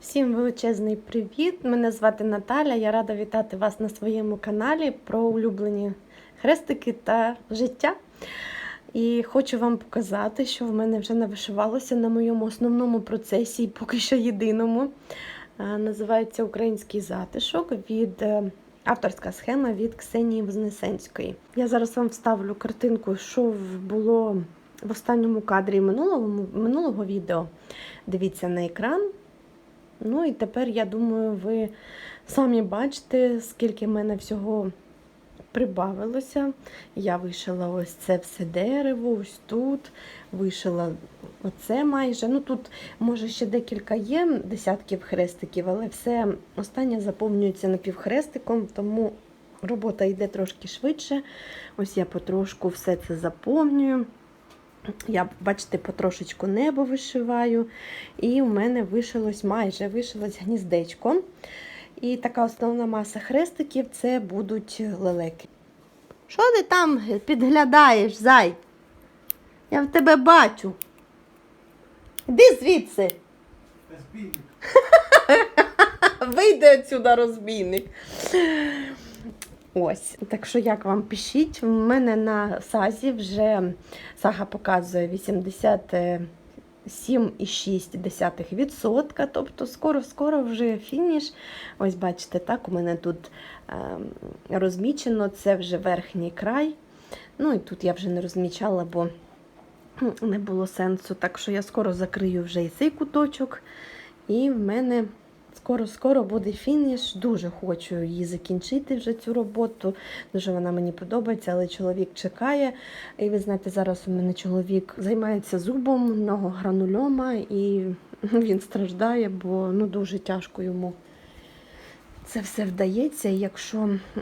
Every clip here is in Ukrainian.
Всім величезний привіт! Мене звати Наталя. Я рада вітати вас на своєму каналі про улюблені хрестики та життя. І хочу вам показати, що в мене вже навишивалося на моєму основному процесі, поки що єдиному. Називається Український затишок від е, авторська схема від Ксенії Вознесенської. Я зараз вам вставлю картинку, що було в останньому кадрі минулого, минулого відео. Дивіться на екран. Ну і тепер, я думаю, ви самі бачите, скільки в мене всього прибавилося. Я вишила ось це все дерево, ось тут, вишила оце майже. Ну тут, може, ще декілька є десятків хрестиків, але все останнє заповнюється напівхрестиком, тому робота йде трошки швидше. Ось я потрошку все це заповнюю. Я, бачите, потрошечку небо вишиваю, і у мене вишилось майже вишилось гніздечко. І така основна маса хрестиків це будуть лелеки. Що ти там підглядаєш, зай? Я в тебе бачу. Іди звідси. Розбійник. Вийди отсюда, розбійник. Ось, так що як вам пишіть, у мене на сазі вже сага показує 87,6%, тобто скоро-скоро вже фініш. Ось бачите, так, у мене тут е, розмічено, це вже верхній край. Ну і тут я вже не розмічала, бо не було сенсу. Так що я скоро закрию вже і цей куточок. І в мене скоро-скоро буде фініш. Дуже хочу її закінчити вже цю роботу. Дуже вона мені подобається, але чоловік чекає. І ви знаєте, зараз у мене чоловік займається зубом, у гранульома, і він страждає, бо ну, дуже тяжко йому це все вдається. Якщо е,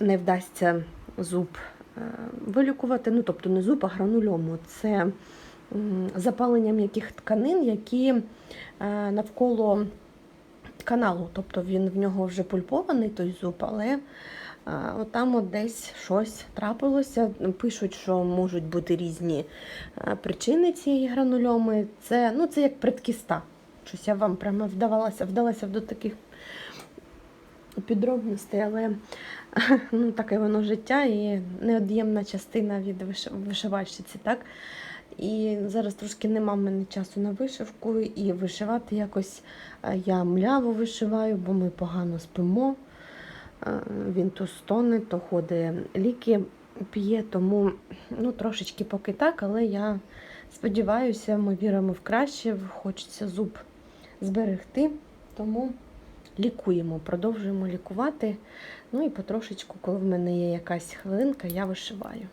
не вдасться зуб е, вилікувати, ну тобто не зуб, а гранульому, це м, запалення м'яких тканин, які е, навколо каналу. Тобто він в нього вже пульпований той зуб, але от там от десь щось трапилося. Пишуть, що можуть бути різні причини цієї гранульоми. Це, ну, це як предкіста. Щось я вам прямо вдавалася, вдалася до таких підробностей, але ну, таке воно життя і неод'ємна частина від вишивальщиці. так? І зараз трошки нема в мене часу на вишивку, і вишивати якось е, я мляво вишиваю, бо ми погано спимо. Е, Він то стоне, то ходить ліки п'є, тому ну, трошечки поки так, але я сподіваюся, ми віримо в краще, хочеться зуб зберегти, тому лікуємо, продовжуємо лікувати. Ну і потрошечку, коли в мене є якась хвилинка, я вишиваю.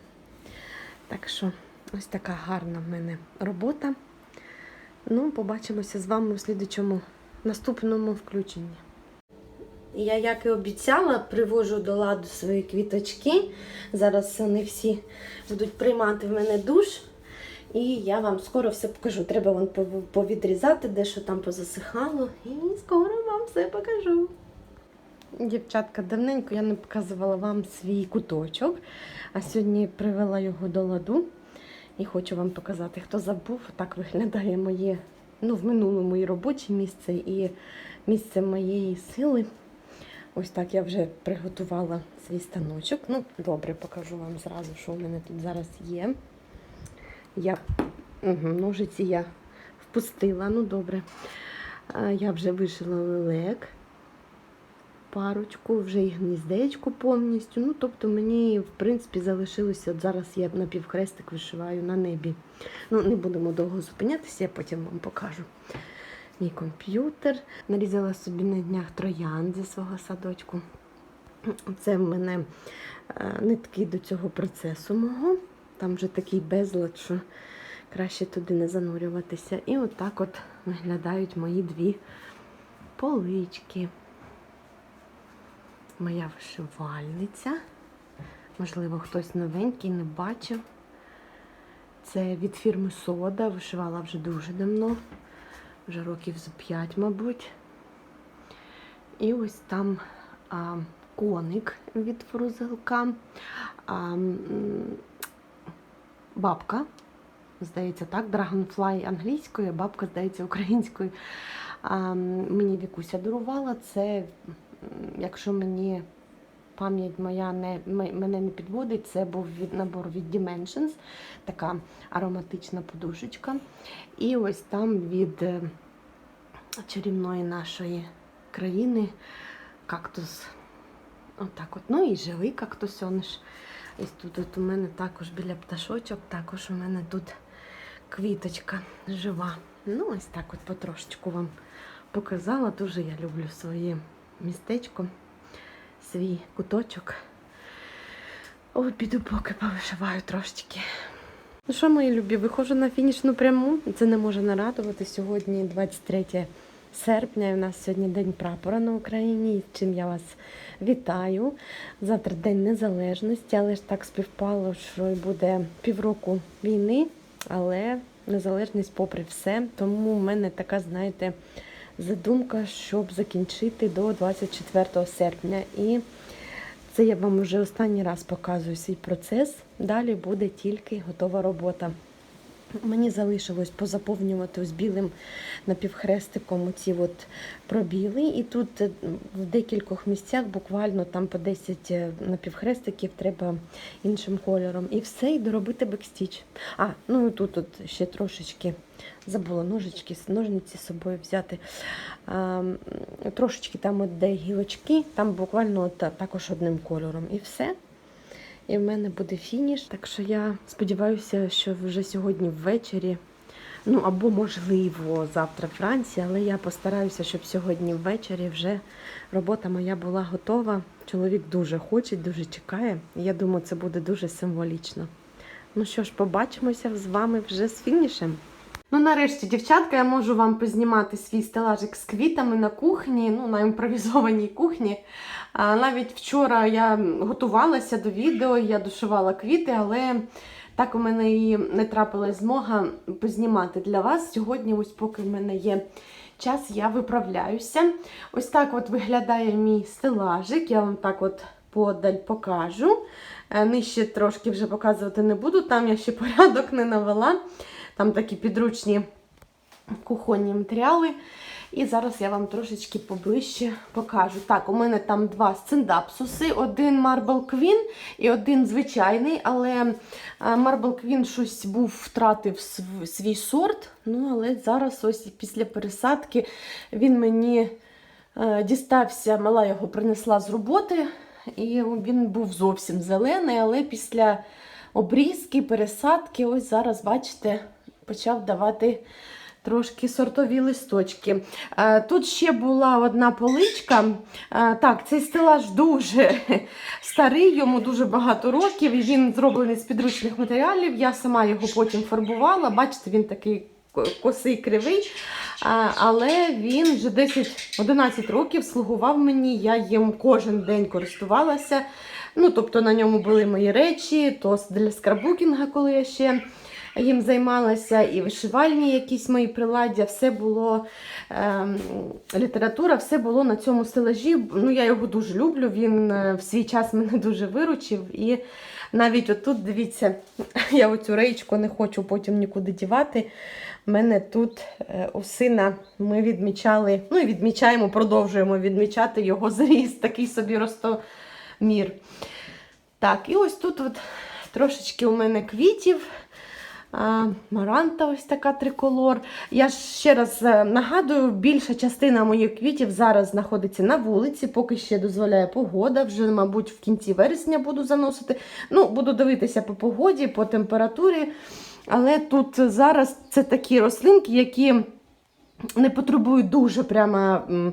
Так що. Ось така гарна в мене робота. Ну, побачимося з вами у слідчому наступному включенні. Я, як і обіцяла, привожу до ладу свої квіточки. Зараз вони всі будуть приймати в мене душ. І я вам скоро все покажу. Треба вон пов- повідрізати, дещо там позасихало. І скоро вам все покажу. Дівчатка, давненько я не показувала вам свій куточок, а сьогодні привела його до ладу. І хочу вам показати, хто забув, так виглядає моє, ну, в минулому і робоче місце, і місце моєї сили. Ось так я вже приготувала свій станочок. Ну, добре, покажу вам зразу, що у мене тут зараз є. Я угу, ножиці я впустила, ну добре. Я вже вишила лелек парочку, вже і гніздечко повністю. Ну, тобто мені, в принципі, залишилося. От зараз я напівхрестик вишиваю на небі. Ну, не будемо довго зупинятися, я потім вам покажу. Мій комп'ютер. Нарізала собі на днях троян зі свого садочку. Це в мене е, нитки до цього процесу мого. Там вже такий безлад, що краще туди не занурюватися. І отак от виглядають мої дві полички моя вишивальниця. Можливо, хтось новенький не бачив. Це від фірми Сода. Вишивала вже дуже давно, вже років за 5, мабуть. І ось там а, коник від фрузелка. А, бабка, здається, так, Dragonfly англійською, бабка, здається, українською. А, мені Вікуся дарувала. Це, якщо мені пам'ять моя не, мене не підводить, це був від, набор від Dimensions, така ароматична подушечка. І ось там від е, чарівної нашої країни кактус. Отак от. Ну і живий кактусьониш. Ось тут от у мене також біля пташочок, також у мене тут квіточка жива. Ну, ось так от потрошечку вам показала. Дуже я люблю своє містечко, свій куточок. Ой, піду поки повишиваю трошечки. Ну що, мої любі, виходжу на фінішну пряму. Це не може нарадувати. Сьогодні 23 серпня. і У нас сьогодні День прапора на Україні. з чим я вас вітаю. Завтра День Незалежності, але ж так співпало, що й буде півроку війни, але незалежність попри все. Тому в мене така, знаєте, задумка, щоб закінчити до 24 серпня. І це я вам вже останній раз показую свій процес. Далі буде тільки готова робота. Мені залишилось позаповнювати ось білим напівхрестиком оці от пробіли. І тут е, в декількох місцях буквально там по 10 напівхрестиків треба іншим кольором. І все, і доробити бекстіч. А, ну і тут от ще трошечки забула ножички, ножниці з собою взяти. А, трошечки там от де гілочки, там буквально от, також одним кольором. І все. І в мене буде фініш. Так що я сподіваюся, що вже сьогодні ввечері, ну або можливо завтра вранці, але я постараюся, щоб сьогодні ввечері вже робота моя була готова. Чоловік дуже хоче, дуже чекає. Я думаю, це буде дуже символічно. Ну що ж, побачимося з вами вже з фінішем. Ну, нарешті, дівчатка, я можу вам познімати свій стелажик з квітами на кухні, ну, на імпровізованій кухні. Навіть вчора я готувалася до відео, я душувала квіти, але так у мене і не трапилась змога познімати для вас. Сьогодні, ось поки в мене є час, я виправляюся. Ось так от виглядає мій стелажик. Я вам так от подаль покажу. Е, Нижче трошки вже показувати не буду, там я ще порядок не навела. Там такі підручні кухонні матеріали. І зараз я вам трошечки поближче покажу. Так, у мене там два стендапсуси, один Marble Queen і один звичайний, але е, Marble Queen щось був втратив свій сорт. Ну, але зараз ось після пересадки він мені е, дістався, мала його принесла з роботи, і він був зовсім зелений, але після обрізки, пересадки, ось зараз, бачите, почав давати трошки сортові листочки. Е, Тут ще була одна поличка. Е, Так, цей стелаж дуже старий, йому дуже багато років, і він зроблений з підручних матеріалів. Я сама його потім фарбувала. Бачите, він такий косий кривий. Але він вже 10-11 років слугував мені. Я їм кожен день користувалася. Ну, тобто на ньому були мої речі, то для скрабукінга, коли я ще їм займалася, і вишивальні якісь мої приладдя, все було ем, література, все було на цьому стелажі. Ну, я його дуже люблю. Він е, в свій час мене дуже виручив. І навіть отут, дивіться, я оцю речку не хочу потім нікуди дівати. У мене тут е, у сина ми відмічали, ну і відмічаємо, продовжуємо відмічати його зріст, такий собі ростомір. Так, і ось тут от трошечки у мене квітів. Маранта ось така триколор. Я ще раз е, нагадую, більша частина моїх квітів зараз знаходиться на вулиці, поки ще дозволяє погода. Вже, мабуть, в кінці вересня буду заносити. Ну, буду дивитися по погоді, по температурі. Але тут зараз це такі рослинки, які не потребують дуже прямо е,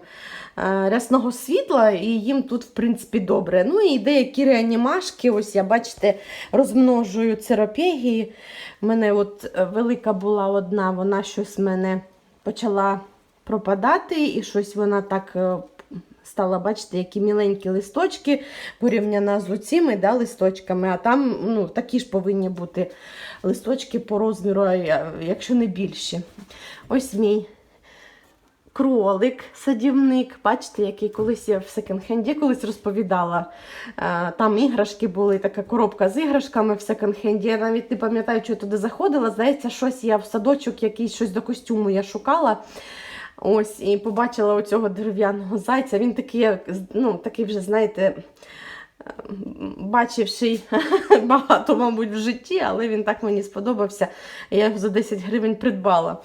рясного світла, і їм тут, в принципі, добре. Ну і деякі реанімашки, ось я бачите, розмножую церопегії. У мене от е, велика була одна, вона щось в мене почала пропадати, і щось вона так. е, Стала, бачите, які міленькі листочки порівняно з оціми да, листочками, а там ну, такі ж повинні бути листочки по розміру, якщо не більші. Ось мій кролик, садівник. Бачите, який колись я в секонд-хенді колись розповідала. Е, Там іграшки були, така коробка з іграшками в секонд-хенді. Я навіть не пам'ятаю, що я туди заходила. Здається, щось я в садочок, якийсь щось до костюму я шукала. Ось, і побачила оцього дерев'яного зайця. Він такий, ну, такий вже, знаєте, м, бачивший багато, мабуть, в житті, але він так мені сподобався. Я його за 10 гривень придбала.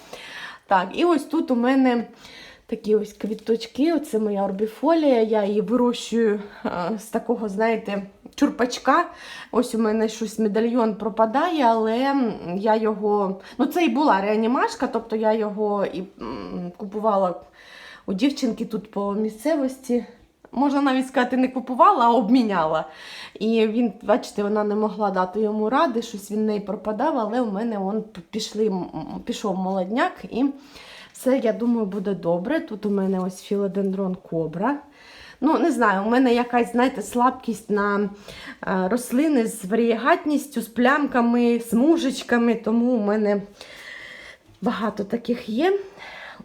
Так, і ось тут у мене такі ось квіточки. Оце моя орбіфолія. Я її вирощую е, з такого, знаєте, чурпачка. Ось у мене щось медальйон пропадає, але я його. Ну, це і була реанімашка, тобто я його і купувала у дівчинки тут по місцевості. Можна навіть сказати, не купувала, а обміняла. І він, бачите, вона не могла дати йому ради, щось він неї пропадав, але у мене он пішли, пішов молодняк і все, я думаю, буде добре. Тут у мене ось філодендрон кобра. Ну, не знаю, у мене якась, знаєте, слабкість на е, рослини з варієгатністю, з плямками, смужечками, тому у мене багато таких є.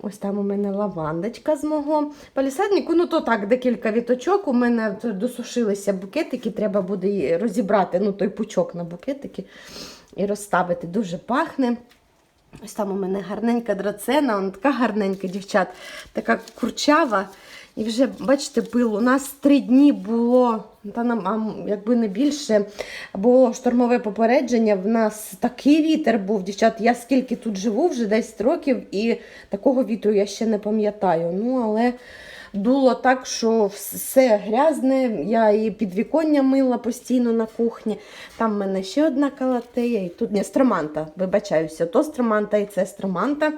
Ось там у мене лавандочка з мого палісаднику. Ну, то так, декілька віточок. У мене досушилися букетики, треба буде розібрати ну, той пучок на букетики і розставити. Дуже пахне. Ось там у мене гарненька драцена, вона така гарненька, дівчат, така курчава. І вже, бачите, пил. У нас три дні було, та нам, якби не більше, було штормове попередження. В нас такий вітер був, дівчат. Я скільки тут живу, вже 10 років, і такого вітру я ще не пам'ятаю. Ну, але дуло так, що все грязне. Я і підвіконня мила постійно на кухні. Там в мене ще одна калатея, і тут не строманта, вибачаюся, то строманта і це строманта.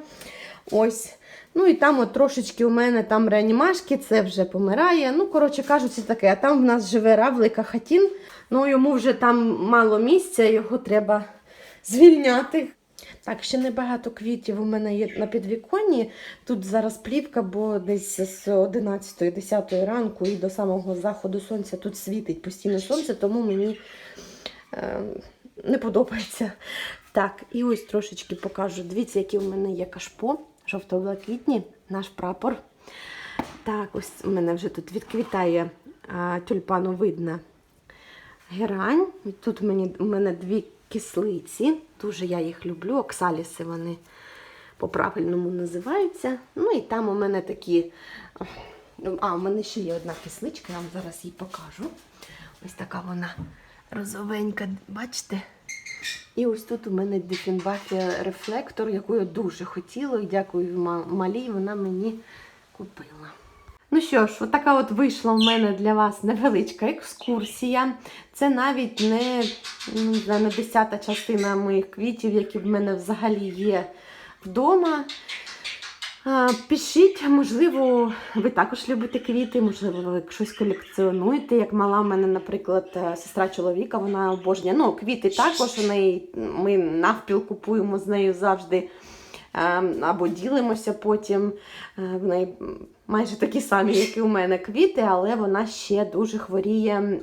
Ось. Ну і там от трошечки у мене там реанімашки, це вже помирає. Ну, коротше кажучи, таке. А там в нас живе равлика хатін. Ну, йому вже там мало місця, його треба звільняти. Так, ще небагато квітів у мене є на підвіконні. Тут зараз плівка, бо десь з 11-10 ранку і до самого заходу сонця тут світить постійно сонце, тому мені е, не подобається. Так, і ось трошечки покажу. Дивіться, які у мене є кашпо, жовто-блакитні, наш прапор. Так, ось у мене вже тут відквітає тюльпановидна герань. Тут мені, у мене дві кислиці. Дуже я їх люблю. Оксаліси вони по-правильному називаються. Ну і там у мене такі. А, у мене ще є одна кисличка, я вам зараз її покажу. Ось така вона розовенька, бачите? І ось тут у мене Дифінбахія рефлектор, яку я дуже хотіла, і дякую ма- малій, вона мені купила. Ну що ж, отака от вийшла в мене для вас невеличка екскурсія. Це навіть не, ну, не десята частина моїх квітів, які в мене взагалі є вдома. Пишіть, можливо, ви також любите квіти, можливо, ви щось колекціонуєте. Як мала в мене, наприклад, е, сестра чоловіка, вона обожнює. Ну, квіти також неї, ми навпіл купуємо з нею завжди. е, Або ділимося потім. Е, В неї майже такі самі, як і у мене, квіти, але вона ще дуже хворіє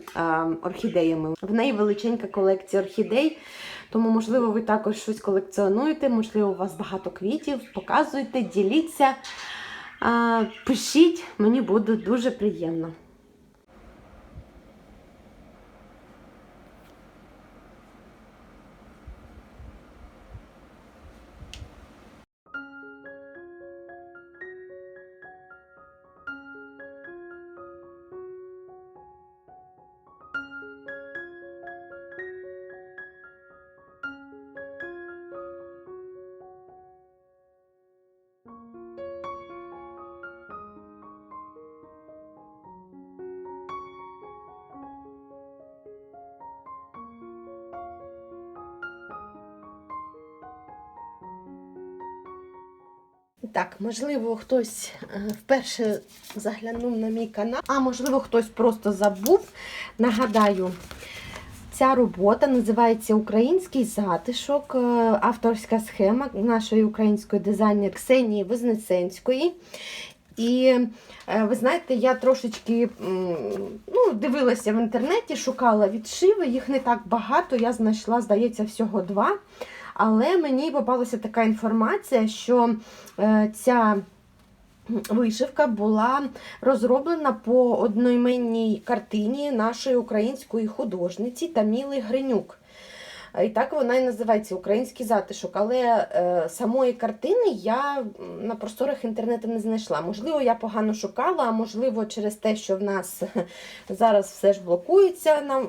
орхідеями. В неї величенька колекція орхідей. Тому, можливо, ви також щось колекціонуєте, можливо, у вас багато квітів. Показуйте, діліться, пишіть, мені буде дуже приємно. Так, можливо, хтось е, вперше заглянув на мій канал, а можливо, хтось просто забув. Нагадаю, ця робота називається Український затишок, е, авторська схема нашої української дизайнер Ксенії Вознесенської. І е, ви знаєте, я трошечки ну, дивилася в інтернеті, шукала відшиви, їх не так багато, я знайшла, здається, всього два. Але мені попалася така інформація, що е, ця вишивка була розроблена по одноіменній картині нашої української художниці Таміли Гринюк. І так вона і називається Український затишок. Але е, самої картини я на просторах інтернету не знайшла. Можливо, я погано шукала, а можливо, через те, що в нас зараз все ж блокується на,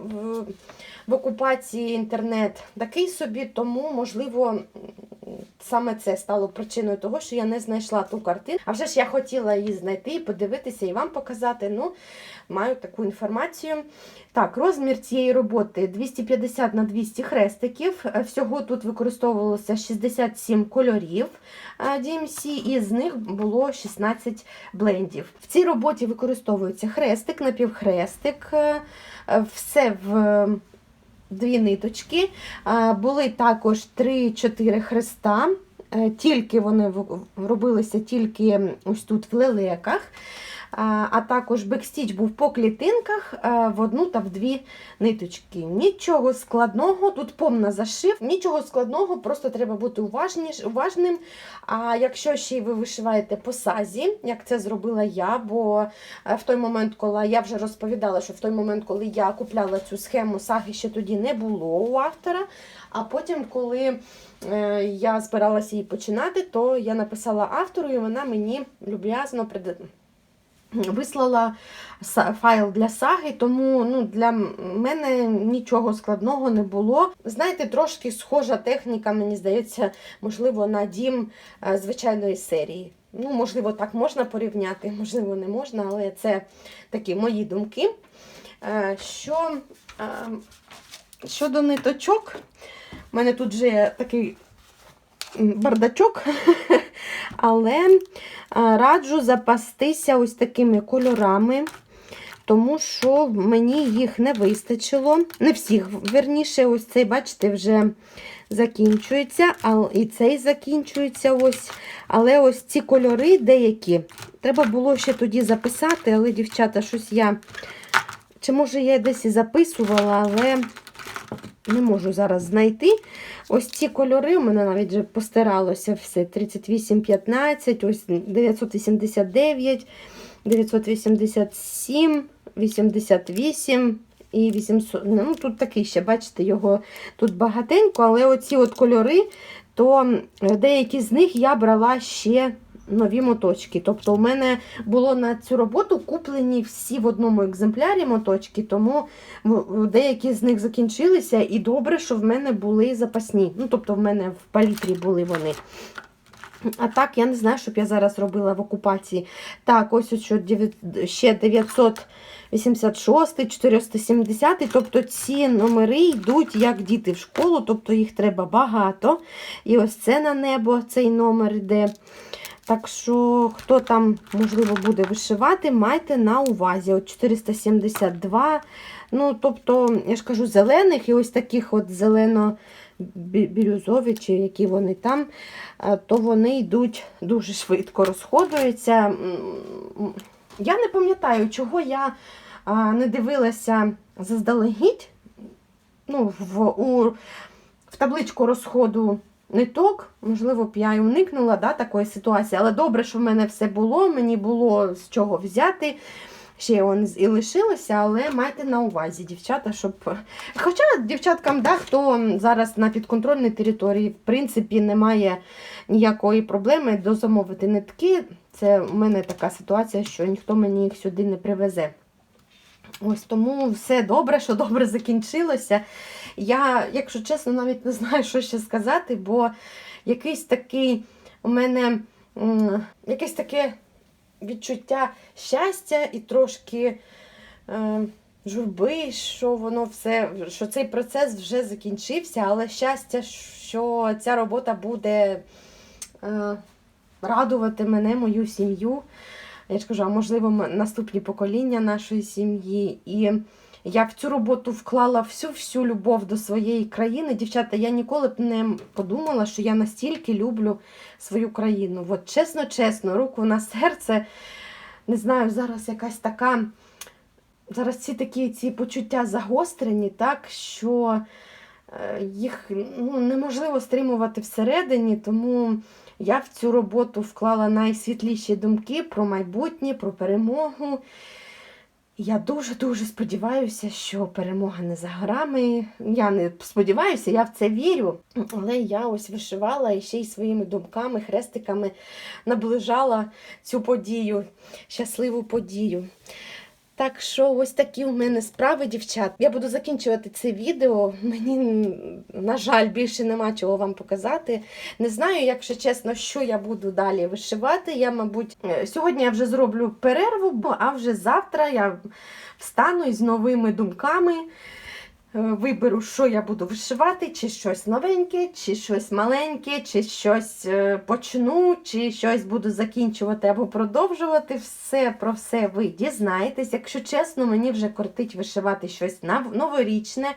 в, окупації інтернет, такий собі, тому, можливо, саме це стало причиною того, що я не знайшла ту картину. А вже ж я хотіла її знайти, подивитися і вам показати. Ну, маю таку інформацію. Так, розмір цієї роботи 250 на 200 хрестиків. Е, Всього тут використовувалося 67 кольорів е, DMC, і з них було 16 блендів. В цій роботі використовується хрестик, напівхрестик, е, е, все в е, дві ниточки. Були також 3-4 хреста. Е, Тільки вони робилися тільки ось тут в лелеках. А також бекстіч був по клітинках е, в одну та в дві ниточки. Нічого складного, тут повна зашив, нічого складного, просто треба бути уважним. А якщо ще й ви вишиваєте по сазі, як це зробила я, бо е, в той момент, коли я вже розповідала, що в той момент, коли я купляла цю схему, саги ще тоді не було у автора. А потім, коли е, я збиралася її починати, то я написала автору, і вона мені люб'язно прид вислала файл для саги, тому ну, для мене нічого складного не було. Знаєте, трошки схожа техніка, мені здається, можливо, на дім е, звичайної серії. Ну, можливо, так можна порівняти, можливо, не можна, але це такі мої думки. Е, Що е, щодо ниточок, у мене тут вже такий бардачок, але Раджу запастися ось такими кольорами, тому що мені їх не вистачило. Не всіх, верніше, ось цей, бачите, вже закінчується, і цей закінчується. ось. Але ось ці кольори деякі. Треба було ще тоді записати, але, дівчата, щось я. Чи може я десь і записувала, але не можу зараз знайти. Ось ці кольори у мене навіть вже постиралося все. 38, 15, ось 989, 987, 88 і 800. Ну, тут такий ще, бачите, його тут багатенько, але оці от кольори, то деякі з них я брала ще нові моточки. Тобто, у мене було на цю роботу куплені всі в одному екземплярі моточки, тому деякі з них закінчилися, і добре, що в мене були запасні. Ну, тобто, в мене в палітрі були вони. А так, я не знаю, щоб я зараз робила в окупації. Так, ось ще 986, 470, тобто ці номери йдуть як діти в школу, тобто їх треба багато. І ось це на небо, цей номер йде. Так що, хто там, можливо, буде вишивати, майте на увазі. От 472. Ну, тобто, я ж кажу, зелених і ось таких от зелено-бірюзові, чи які вони там, е, то вони йдуть дуже швидко, розходуються. Я не пам'ятаю, чого я не дивилася заздалегідь. Ну, в, у, в табличку розходу ниток, можливо, б я і уникнула да, такої ситуації, але добре, що в мене все було, мені було з чого взяти. Ще он і лишилося, але майте на увазі, дівчата, щоб. Хоча дівчаткам, да, хто зараз на підконтрольній території, в принципі, немає ніякої проблеми дозамовити нитки. Це у мене така ситуація, що ніхто мені їх сюди не привезе. Ось тому все добре, що добре закінчилося. Я, якщо чесно, навіть не знаю, що ще сказати, бо якийсь такий у мене якесь таке відчуття щастя і трошки е, журби, що воно все, що цей процес вже закінчився, але щастя, що ця робота буде е, радувати мене, мою сім'ю. Я ж кажу, а можливо, наступні покоління нашої сім'ї. І я в цю роботу вклала всю-всю любов до своєї країни. Дівчата, я ніколи б не подумала, що я настільки люблю свою країну. От чесно, чесно, руку на серце. Не знаю, зараз якась така. Зараз ці такі ці почуття загострені, так, що е, їх ну, неможливо стримувати всередині, тому я в цю роботу вклала найсвітліші думки про майбутнє, про перемогу. Я дуже-дуже сподіваюся, що перемога не за горами. Я не сподіваюся, я в це вірю. Але я ось вишивала і ще й своїми думками, хрестиками наближала цю подію, щасливу подію. Так що ось такі у мене справи, дівчат. Я буду закінчувати це відео. Мені, на жаль, більше нема чого вам показати. Не знаю, якщо чесно, що я буду далі вишивати. Я, мабуть, е, сьогодні я вже зроблю перерву, а вже завтра я встану із новими думками. Е, Виберу, що я буду вишивати, чи щось новеньке, чи щось маленьке, чи щось е, почну, чи щось буду закінчувати або продовжувати. Все про все ви дізнаєтесь. Якщо чесно, мені вже кортить вишивати щось новорічне.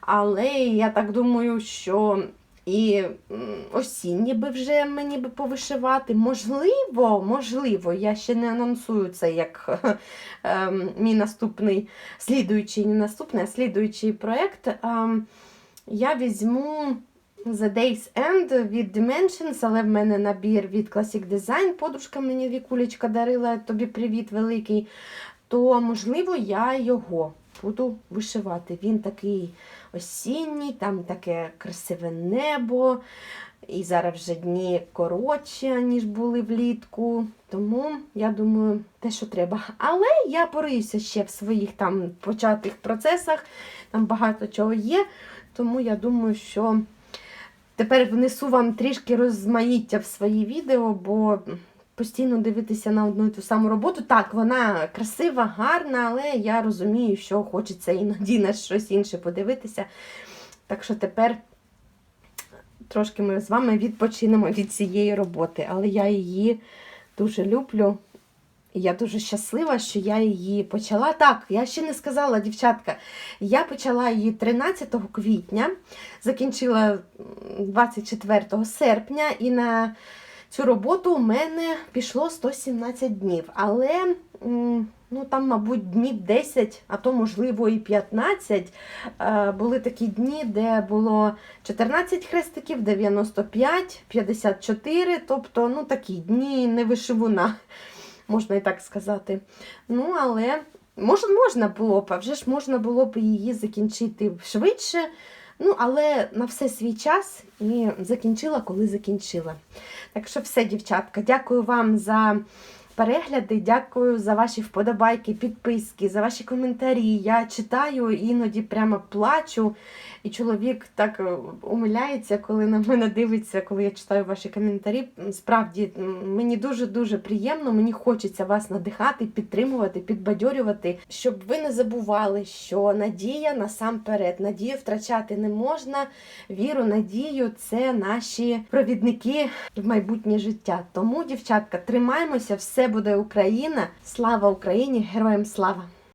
Але я так думаю, що і м, осіннє би вже мені би повишивати. Можливо, можливо, я ще не анонсую це як ем, мій наступний слідуючий, не наступний, а слідуючий проєкт. Ем, я візьму The Day's End від Dimensions, але в мене набір від Classic Design. Подружка мені Вікулечка дарила, тобі привіт великий. То, можливо, я його буду вишивати. Він такий осінній, там таке красиве небо. І зараз вже дні коротші, ніж були влітку. Тому я думаю, те, що треба. Але я пориюся ще в своїх там початих процесах. Там багато чого є. Тому я думаю, що тепер внесу вам трішки розмаїття в свої відео, бо постійно дивитися на одну і ту саму роботу. Так, вона красива, гарна, але я розумію, що хочеться іноді на щось інше подивитися. Так що тепер трошки ми з вами відпочинемо від цієї роботи. Але я її дуже люблю. Я дуже щаслива, що я її почала. Так, я ще не сказала, дівчатка, я почала її 13 квітня, закінчила 24 серпня, і на цю роботу у мене пішло 117 днів. Але ну, там, мабуть, днів 10, а то, можливо, і 15. Е, Були такі дні, де було 14 хрестиків, 95, 54, тобто ну, такі дні не вишивуна можна і так сказати. Ну, але мож, можна було б, а вже ж можна було б її закінчити швидше. Ну, але на все свій час і закінчила, коли закінчила. Так що все, дівчатка, дякую вам за перегляди, дякую за ваші вподобайки, підписки, за ваші коментарі. Я читаю, іноді прямо плачу. І чоловік так е, умиляється, коли на мене дивиться, коли я читаю ваші коментарі. Справді мені дуже-дуже приємно, мені хочеться вас надихати, підтримувати, підбадьорювати, щоб ви не забували, що надія насамперед, надію втрачати не можна. Віру, надію це наші провідники в майбутнє життя. Тому, дівчатка, тримаймося, все буде Україна. Слава Україні! Героям слава!